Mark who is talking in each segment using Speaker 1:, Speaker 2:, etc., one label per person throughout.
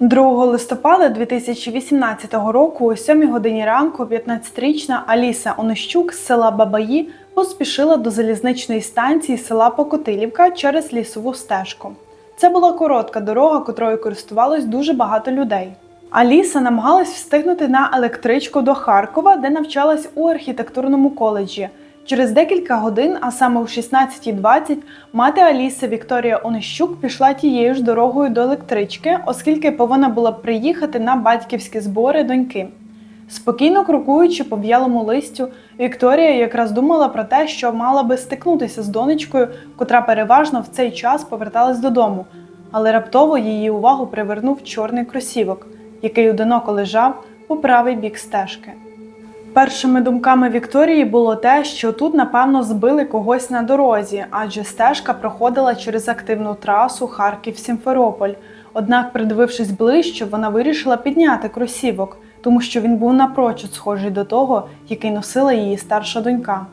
Speaker 1: 2 листопада 2018 року о 7 годині ранку 15-річна Аліса Онищук з села Бабаї поспішила до залізничної станції села Покотилівка через лісову стежку. Це була коротка дорога, котрою користувалось дуже багато людей. Аліса намагалась встигнути на електричку до Харкова, де навчалась у архітектурному коледжі. Через декілька годин, а саме о 16.20, мати Аліси Вікторія Онищук пішла тією ж дорогою до електрички, оскільки повинна була приїхати на батьківські збори доньки. Спокійно крокуючи по в'ялому листю, Вікторія якраз думала про те, що мала би стикнутися з донечкою, котра переважно в цей час поверталась додому, але раптово її увагу привернув чорний кросівок, який одиноко лежав у правий бік стежки. Першими думками Вікторії було те, що тут, напевно, збили когось на дорозі, адже стежка проходила через активну трасу Харків-Сімферополь. Однак, придивившись ближче, вона вирішила підняти кросівок, тому що він був напрочуд схожий до того, який носила її старша донька.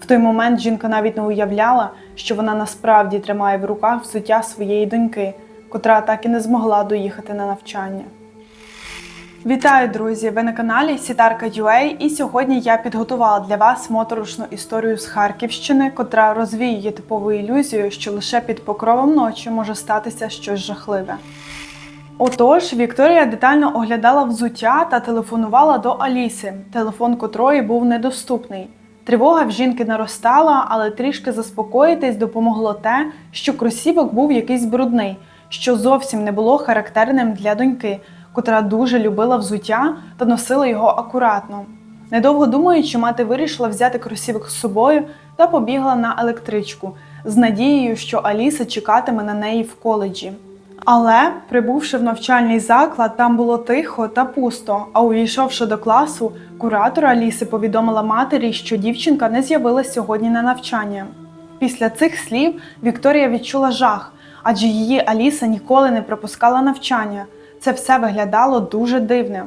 Speaker 1: В той момент жінка навіть не уявляла, що вона насправді тримає в руках взуття своєї доньки, котра так і не змогла доїхати на навчання. Вітаю, друзі! Ви на каналі Сітарка UA і сьогодні я підготувала для вас моторошну історію з Харківщини, котра розвіює типову ілюзію, що лише під покровом ночі може статися щось жахливе. Отож, Вікторія детально оглядала взуття та телефонувала до Аліси, телефон котрої був недоступний. Тривога в жінки наростала, але трішки заспокоїтись допомогло те, що кросівок був якийсь брудний, що зовсім не було характерним для доньки, котра дуже любила взуття та носила його акуратно. Недовго думаючи, мати вирішила взяти кросівок з собою та побігла на електричку з надією, що Аліса чекатиме на неї в коледжі. Але, прибувши в навчальний заклад, там було тихо та пусто. А увійшовши до класу, куратор Аліси повідомила матері, що дівчинка не з'явилась сьогодні на навчання. Після цих слів Вікторія відчула жах, адже її Аліса ніколи не пропускала навчання. Це все виглядало дуже дивним.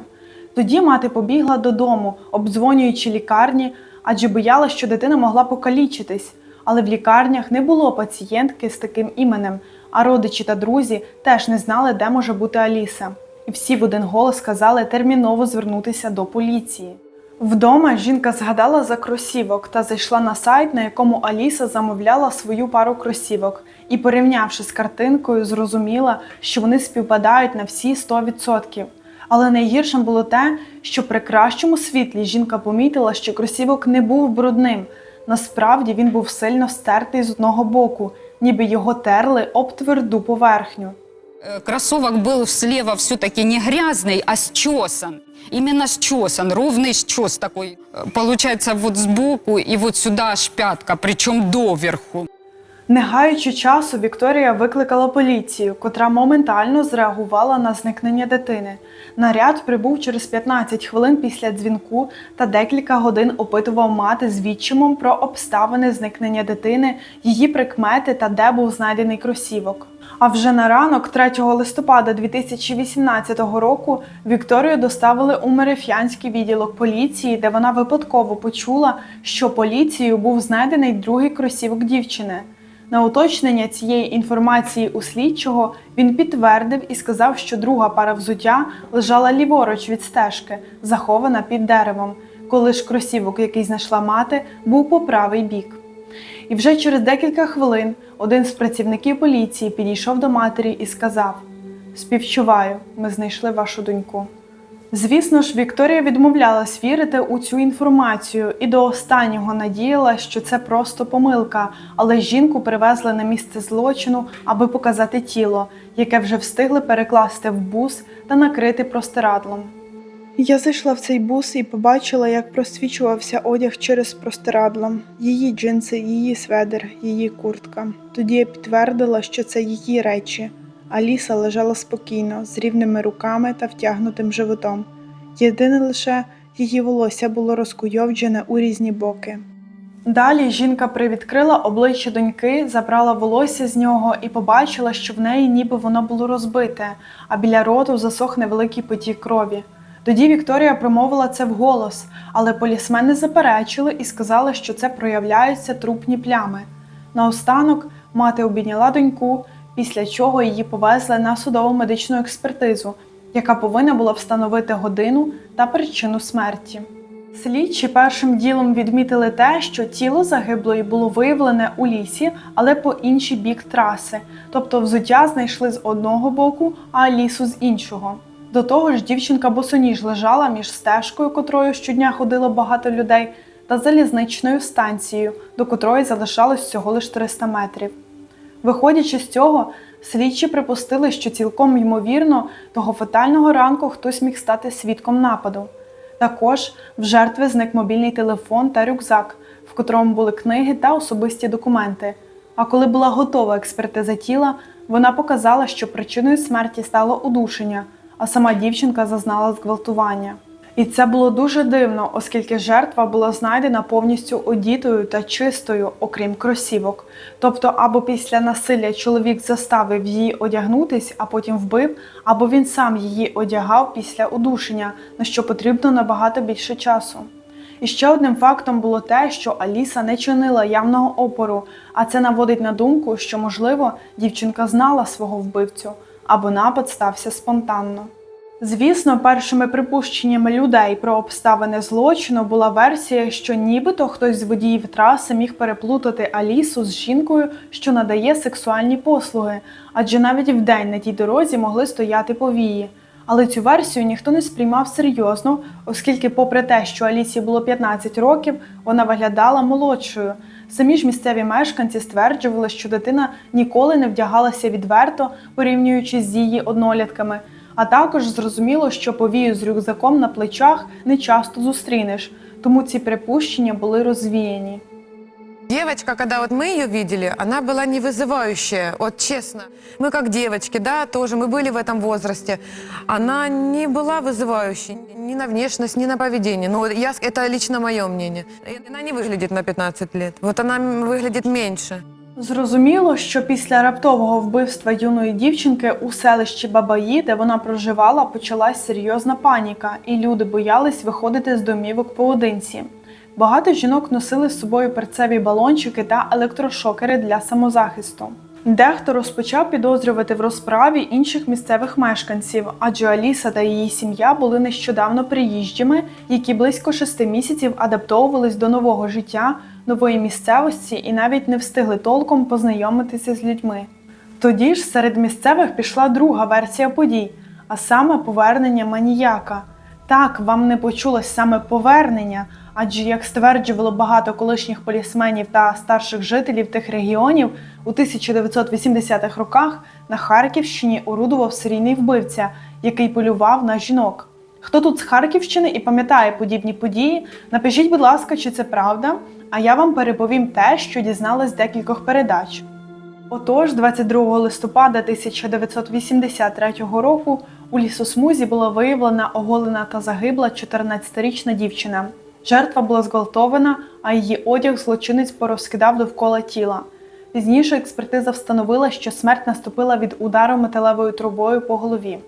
Speaker 1: Тоді мати побігла додому, обдзвонюючи лікарні, адже боялась, що дитина могла покалічитись. Але в лікарнях не було пацієнтки з таким іменем, а родичі та друзі теж не знали, де може бути Аліса. І всі в один голос сказали терміново звернутися до поліції. Вдома жінка згадала за кросівок та зайшла на сайт, на якому Аліса замовляла свою пару кросівок, і, порівнявши з картинкою, зрозуміла, що вони співпадають на всі 100%. Але найгіршим було те, що при кращому світлі жінка помітила, що кросівок не був брудним. Насправді він був сильно стертий з одного боку, ніби його терли об тверду поверхню.
Speaker 2: Э, Кроссовок был слева все-таки не грязный, а счесан. Именно счесан, ровный счес такой. Э, Получается вот сбоку и вот сюда аж пятка, причем доверху.
Speaker 1: Не гаючи часу, Вікторія викликала поліцію, котра моментально зреагувала на зникнення дитини. Наряд прибув через 15 хвилин після дзвінку та декілька годин опитував мати з відчимом про обставини зникнення дитини, її прикмети та де був знайдений кросівок. А вже на ранок, 3 листопада 2018 року, Вікторію доставили у Мереф'янський відділок поліції, де вона випадково почула, що поліцією був знайдений другий кросівок дівчини. На уточнення цієї інформації у слідчого він підтвердив і сказав, що друга пара взуття лежала ліворуч від стежки, захована під деревом, коли ж кросівок, який знайшла мати, був по правий бік. І вже через декілька хвилин один з працівників поліції підійшов до матері і сказав: Співчуваю, ми знайшли вашу доньку. Звісно ж, Вікторія відмовлялась вірити у цю інформацію і до останнього надіяла, що це просто помилка, але жінку привезли на місце злочину, аби показати тіло, яке вже встигли перекласти в бус та накрити простирадлом. Я зайшла в цей бус і побачила, як просвічувався одяг через простирадло. Її джинси, її сведер, її куртка. Тоді я підтвердила, що це її речі. Аліса лежала спокійно, з рівними руками та втягнутим животом. Єдине лише її волосся було розкуйовджене у різні боки. Далі жінка привідкрила обличчя доньки, забрала волосся з нього і побачила, що в неї ніби воно було розбите, а біля роту засох невеликий потік крові. Тоді Вікторія промовила це вголос, але полісмени заперечили і сказали, що це проявляються трупні плями. Наостанок мати обійняла доньку, після чого її повезли на судово медичну експертизу, яка повинна була встановити годину та причину смерті. Слідчі першим ділом відмітили те, що тіло загиблої було виявлене у лісі, але по інший бік траси, тобто взуття знайшли з одного боку, а лісу з іншого. До того ж, дівчинка босоніж лежала між стежкою, котрою щодня ходило багато людей, та залізничною станцією, до котрої залишалось всього лише 300 метрів. Виходячи з цього, слідчі припустили, що цілком ймовірно того фатального ранку хтось міг стати свідком нападу. Також в жертви зник мобільний телефон та рюкзак, в котрому були книги та особисті документи. А коли була готова експертиза тіла, вона показала, що причиною смерті стало удушення, а сама дівчинка зазнала зґвалтування. І це було дуже дивно, оскільки жертва була знайдена повністю одітою та чистою, окрім кросівок. Тобто, або після насилля чоловік заставив її одягнутись, а потім вбив, або він сам її одягав після удушення, на що потрібно набагато більше часу. І ще одним фактом було те, що Аліса не чинила явного опору, а це наводить на думку, що, можливо, дівчинка знала свого вбивцю, або напад стався спонтанно. Звісно, першими припущеннями людей про обставини злочину була версія, що нібито хтось з водіїв траси міг переплутати Алісу з жінкою, що надає сексуальні послуги, адже навіть вдень на тій дорозі могли стояти повії. Але цю версію ніхто не сприймав серйозно, оскільки, попри те, що Алісі було 15 років, вона виглядала молодшою. Самі ж місцеві мешканці стверджували, що дитина ніколи не вдягалася відверто, порівнюючи з її однолітками. А також зрозуміло, що повію з рюкзаком на плечах не часто зустрінеш, тому ці припущення були розвіяні.
Speaker 3: Девочка, когда вот мы ее видели, она была не вызывающая, вот честно. Мы как девочки, да, тоже, мы были в этом возрасте. Она не была вызывающей ни на внешность, ни на поведение. Ну, вот я, это лично мое мнение. И Она не выглядит на 15 лет. Вот она м, выглядит меньше.
Speaker 1: Зрозуміло, що після раптового вбивства юної дівчинки у селищі Бабаї, де вона проживала, почалась серйозна паніка, і люди боялись виходити з домівок поодинці. Багато жінок носили з собою перцеві балончики та електрошокери для самозахисту. Дехто розпочав підозрювати в розправі інших місцевих мешканців, адже Аліса та її сім'я були нещодавно приїжджими, які близько шести місяців адаптовувались до нового життя, нової місцевості і навіть не встигли толком познайомитися з людьми. Тоді ж серед місцевих пішла друга версія подій, а саме повернення маніяка. Так, вам не почулось саме повернення, адже, як стверджувало багато колишніх полісменів та старших жителів тих регіонів, у 1980-х роках на Харківщині орудував серійний вбивця, який полював на жінок. Хто тут з Харківщини і пам'ятає подібні події, напишіть, будь ласка, чи це правда, а я вам переповім те, що дізналась декількох передач. Отож, 22 листопада 1983 року у лісосмузі була виявлена оголена та загибла 14-річна дівчина. Жертва була зґвалтована, а її одяг злочинець порозкидав довкола тіла. Пізніше експертиза встановила, що смерть наступила від удару металевою трубою по голові.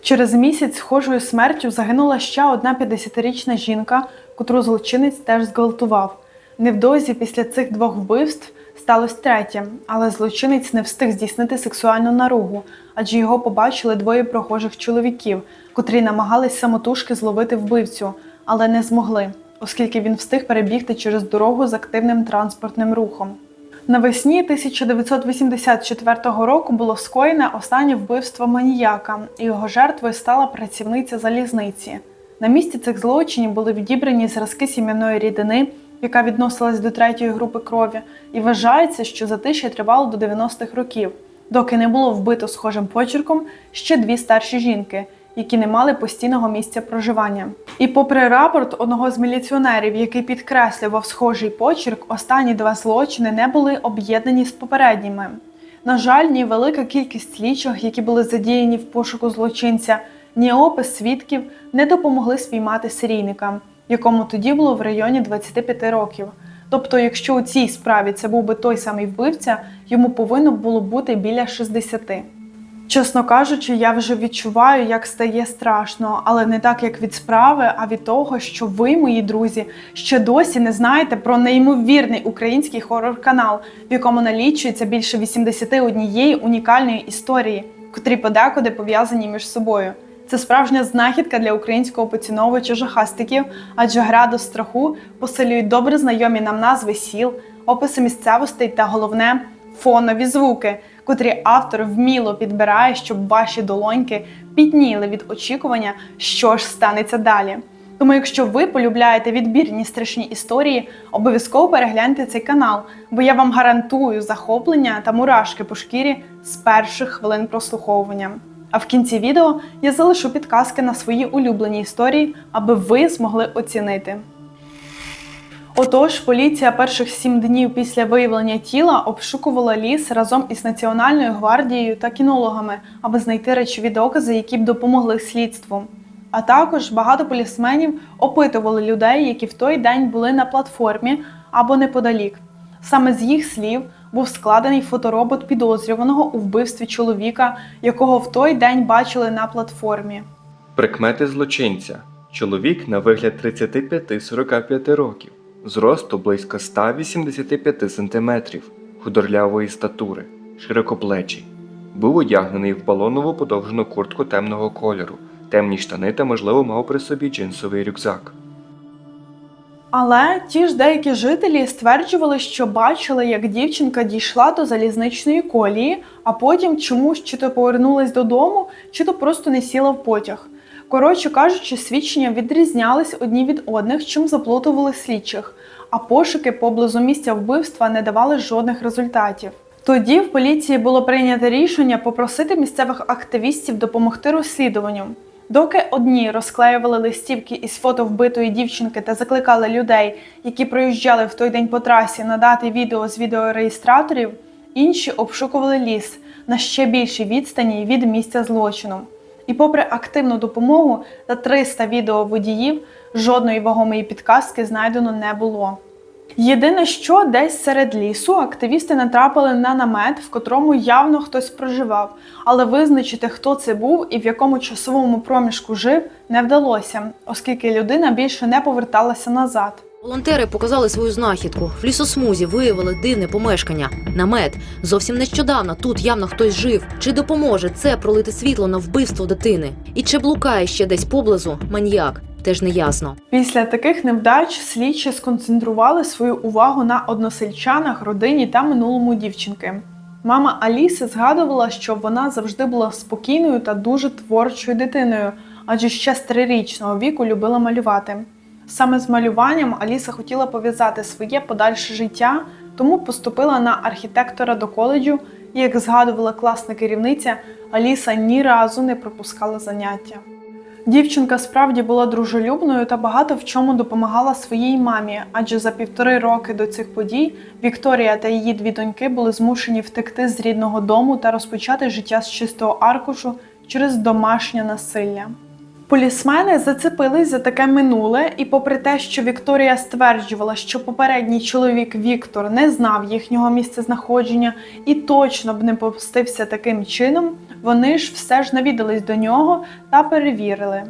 Speaker 1: Через місяць схожою смертю загинула ще одна 50-річна жінка, котру злочинець теж зґвалтував. Невдовзі після цих двох вбивств сталося третє, але злочинець не встиг здійснити сексуальну наругу, адже його побачили двоє прохожих чоловіків, котрі намагались самотужки зловити вбивцю, але не змогли, оскільки він встиг перебігти через дорогу з активним транспортним рухом. Навесні 1984 року було скоєне останнє вбивство маніяка, і його жертвою стала працівниця залізниці. На місці цих злочинів були відібрані зразки сім'яної рідини, яка відносилась до третьої групи крові, і вважається, що затишя тривало до 90-х років, доки не було вбито схожим почерком ще дві старші жінки, які не мали постійного місця проживання. І попри рапорт одного з міліціонерів, який підкреслював схожий почерк, останні два злочини не були об'єднані з попередніми. На жаль, ні велика кількість слідчих, які були задіяні в пошуку злочинця, ні опис свідків не допомогли спіймати серійника, якому тоді було в районі 25 років. Тобто, якщо у цій справі це був би той самий вбивця, йому повинно було бути біля 60. Чесно кажучи, я вже відчуваю, як стає страшно, але не так, як від справи, а від того, що ви, мої друзі, ще досі не знаєте про неймовірний український хорор-канал, в якому налічується більше 81 унікальної історії, котрі подекуди пов'язані між собою. Це справжня знахідка для українського поціновувача жахастиків, адже градус страху посилюють добре знайомі нам назви сіл, описи місцевостей та головне фонові звуки, котрі автор вміло підбирає, щоб ваші долоньки підніли від очікування, що ж станеться далі. Тому, якщо ви полюбляєте відбірні страшні історії, обов'язково перегляньте цей канал, бо я вам гарантую захоплення та мурашки по шкірі з перших хвилин прослуховування. А в кінці відео я залишу підказки на свої улюблені історії, аби ви змогли оцінити. Отож, поліція перших сім днів після виявлення тіла обшукувала ліс разом із Національною гвардією та кінологами, аби знайти речові докази, які б допомогли слідству. А також багато полісменів опитували людей, які в той день були на платформі або неподалік. Саме з їх слів був складений фоторобот підозрюваного у вбивстві чоловіка, якого в той день бачили на платформі.
Speaker 4: Прикмети злочинця. Чоловік на вигляд 35-45 років, зросту близько 185 см, худорлявої статури, широкоплечий. Був одягнений в балонову подовжену куртку темного кольору, темні штани та, можливо, мав при собі джинсовий рюкзак.
Speaker 1: Але ті ж деякі жителі стверджували, що бачили, як дівчинка дійшла до залізничної колії, а потім чомусь чи то повернулась додому, чи то просто не сіла в потяг. Коротше кажучи, свідчення відрізнялись одні від одних, чим заплутували слідчих, а пошуки поблизу місця вбивства не давали жодних результатів. Тоді в поліції було прийнято рішення попросити місцевих активістів допомогти розслідуванню. Доки одні розклеювали листівки із фото вбитої дівчинки та закликали людей, які проїжджали в той день по трасі, надати відео з відеореєстраторів, інші обшукували ліс на ще більшій відстані від місця злочину. І попри активну допомогу та 300 відео водіїв, жодної вагомої підказки знайдено не було. Єдине, що десь серед лісу активісти натрапили на намет, в котрому явно хтось проживав, але визначити, хто це був і в якому часовому проміжку жив, не вдалося, оскільки людина більше не поверталася назад.
Speaker 5: Волонтери показали свою знахідку. В лісосмузі виявили дивне помешкання. Намет. Зовсім нещодавно тут явно хтось жив. Чи допоможе це пролити світло на вбивство дитини? І чи блукає ще десь поблизу маньяк? Теж не ясно.
Speaker 1: Після таких невдач слідчі сконцентрували свою увагу на односельчанах, родині та минулому дівчинки. Мама Аліси згадувала, що вона завжди була спокійною та дуже творчою дитиною, адже ще з трирічного віку любила малювати. Саме з малюванням Аліса хотіла пов'язати своє подальше життя, тому поступила на архітектора до коледжу, і, як згадувала класна керівниця, Аліса ні разу не пропускала заняття. Дівчинка справді була дружелюбною та багато в чому допомагала своїй мамі, адже за півтори роки до цих подій Вікторія та її дві доньки були змушені втекти з рідного дому та розпочати життя з чистого аркушу через домашнє насилля. Полісмени зацепились за таке минуле, і попри те, що Вікторія стверджувала, що попередній чоловік Віктор не знав їхнього місцезнаходження і точно б не помстився таким чином, вони ж все ж навідались до нього та перевірили.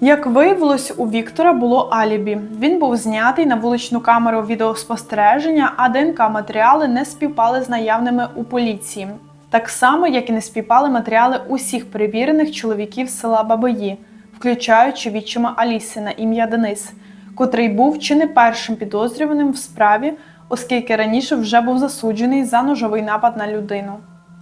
Speaker 1: Як виявилось, у Віктора було алібі. Він був знятий на вуличну камеру відеоспостереження, а ДНК-матеріали не співпали з наявними у поліції. Так само, як і не співпали матеріали усіх перевірених чоловіків села Бабої, включаючи відчима Аліси на ім'я Денис, котрий був чи не першим підозрюваним в справі, оскільки раніше вже був засуджений за ножовий напад на людину.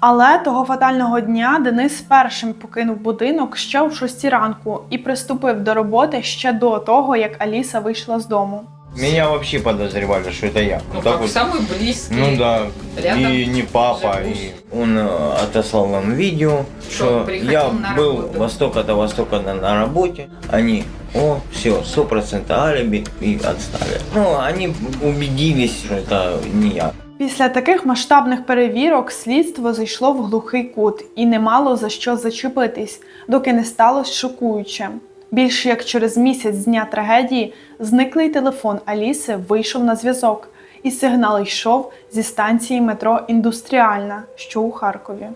Speaker 1: Але того фатального дня Денис першим покинув будинок ще о 6 ранку і приступив до роботи ще до того, як Аліса вийшла з дому.
Speaker 6: Меня вообще подозревали, что это я.
Speaker 2: Ну,
Speaker 6: так
Speaker 2: как
Speaker 6: вот.
Speaker 2: самый близкий.
Speaker 6: Ну да,
Speaker 2: Рядом
Speaker 6: и не папа.
Speaker 2: живущий.
Speaker 6: И он э, отослал нам видео,
Speaker 2: Что
Speaker 6: что
Speaker 2: приходил
Speaker 6: я
Speaker 2: на
Speaker 6: был
Speaker 2: работу.
Speaker 6: востока-то востока на, на работе. Они, о, все, сто процентов алиби и отстали. Ну, они убедились, что это не я.
Speaker 1: Після таких масштабних перевірок слідство зайшло в глухий кут і не мало за що зачепитись, доки не сталося шокуюче. Більше як через місяць з дня трагедії зниклий телефон Аліси вийшов на зв'язок, і сигнал йшов зі станції метро Індустріальна, що у Харкові.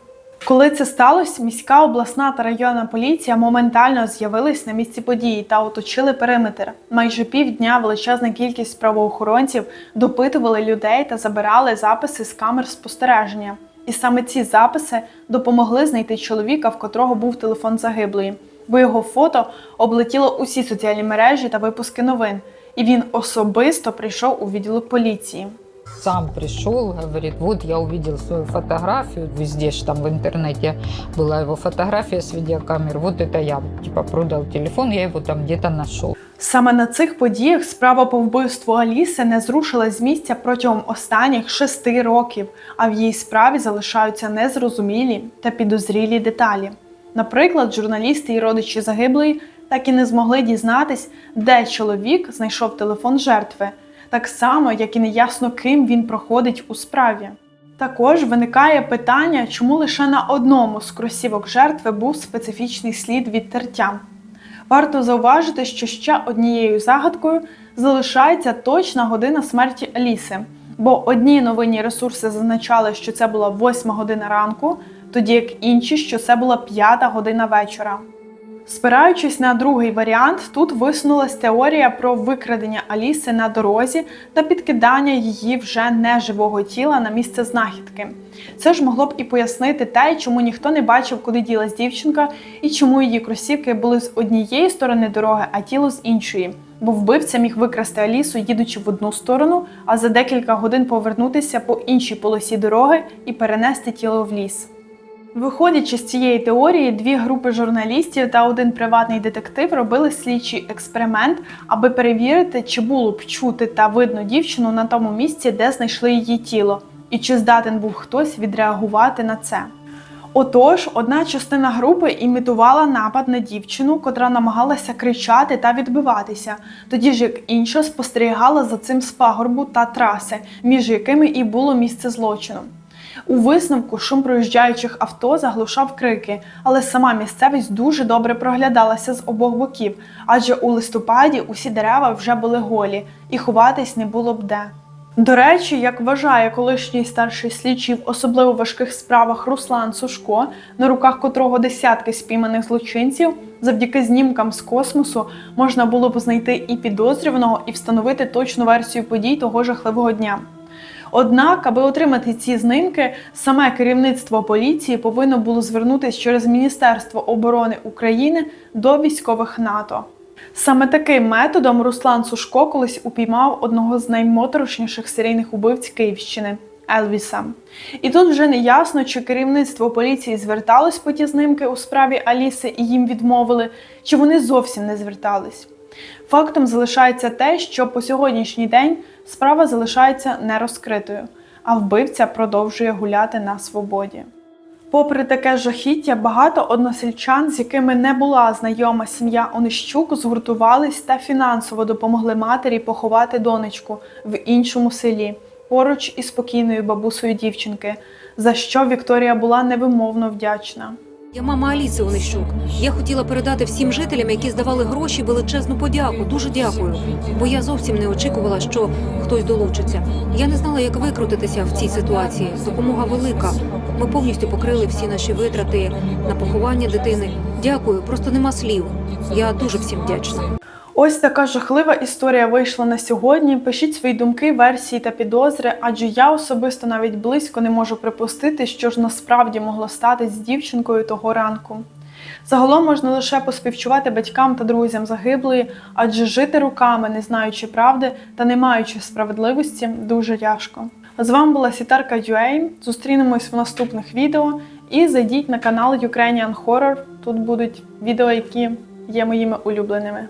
Speaker 1: Коли це сталося, міська обласна та районна поліція моментально з'явились на місці події та оточили периметр. Майже півдня величезна кількість правоохоронців допитували людей та забирали записи з камер спостереження. І саме ці записи допомогли знайти чоловіка, в котрого був телефон загиблої. Бо його фото облетіло усі соціальні мережі та випуски новин, і він особисто прийшов у відділок поліції.
Speaker 2: Сам пришел, говорит, вот я увидел свою фотографию, везде ж там в интернете была его фотография с видеокамер, вот это я, типа, продал телефон, я его там где-то нашел.
Speaker 1: Саме на цих подіях справа по вбивству Аліси не зрушилась з місця протягом останніх шести років, а в її справі залишаються незрозумілі та підозрілі деталі. Наприклад, журналісти і родичі загиблої так і не змогли дізнатись, де чоловік знайшов телефон жертви, так само, як і неясно, ким він проходить у справі. Також виникає питання, чому лише на одному з кросівок жертви був специфічний слід від тертя. Варто зауважити, що ще однією загадкою залишається точна година смерті Аліси, бо одні новинні ресурси зазначали, що це була 8 година ранку, тоді як інші, що це була 5 година вечора. Спираючись на другий варіант, тут висунулась теорія про викрадення Аліси на дорозі та підкидання її вже неживого тіла на місце знахідки. Це ж могло б і пояснити те, чому ніхто не бачив, куди ділась дівчинка, і чому її кросівки були з однієї сторони дороги, а тіло з іншої. Бо вбивця міг викрасти Алісу, їдучи в одну сторону, а за декілька годин повернутися по іншій полосі дороги і перенести тіло в ліс. Виходячи з цієї теорії, дві групи журналістів та один приватний детектив робили слідчий експеримент, аби перевірити, чи було б чути та видно дівчину на тому місці, де знайшли її тіло, і чи здатен був хтось відреагувати на це. Отож, одна частина групи імітувала напад на дівчину, котра намагалася кричати та відбиватися, тоді ж як інша спостерігала за цим з пагорбу та траси, між якими і було місце злочину. У висновку шум проїжджаючих авто заглушав крики, але сама місцевість дуже добре проглядалася з обох боків, адже у листопаді усі дерева вже були голі, і ховатись не було б де. До речі, як вважає колишній старший слідчий в особливо важких справах Руслан Сушко, на руках котрого десятки спійманих злочинців, завдяки знімкам з космосу можна було б знайти і підозрюваного, і встановити точну версію подій того жахливого дня. Однак, аби отримати ці знимки, саме керівництво поліції повинно було звернутися через Міністерство оборони України до військових НАТО. Саме таким методом Руслан Сушко колись упіймав одного з наймоторошніших серійних убивць Київщини Елвіса. І тут вже не ясно, чи керівництво поліції зверталось по ті знимки у справі Аліси і їм відмовили, чи вони зовсім не звертались. Фактом залишається те, що по сьогоднішній день справа залишається нерозкритою, а вбивця продовжує гуляти на свободі. Попри таке жахіття, багато односельчан, з якими не була знайома сім'я Онищук, згуртувались та фінансово допомогли матері поховати донечку в іншому селі, поруч із спокійною бабусею дівчинки, за що Вікторія була невимовно вдячна.
Speaker 7: Я мама Аліси Онищук. Я хотіла передати всім жителям, які здавали гроші, величезну подяку. Дуже дякую. Бо я зовсім не очікувала, що хтось долучиться. Я не знала, як викрутитися в цій ситуації. Допомога велика. Ми повністю покрили всі наші витрати на поховання дитини. Дякую, просто нема слів. Я дуже всім вдячна.
Speaker 1: Ось така жахлива історія вийшла на сьогодні. Пишіть свої думки, версії та підозри, адже я особисто навіть близько не можу припустити, що ж насправді могло стати з дівчинкою того ранку. Загалом можна лише поспівчувати батькам та друзям загиблої, адже жити руками, не знаючи правди та не маючи справедливості, дуже тяжко. З вами була Сітарка UA. Зустрінемось в наступних відео і зайдіть на канал Ukrainian Horror. Тут будуть відео, які є моїми улюбленими.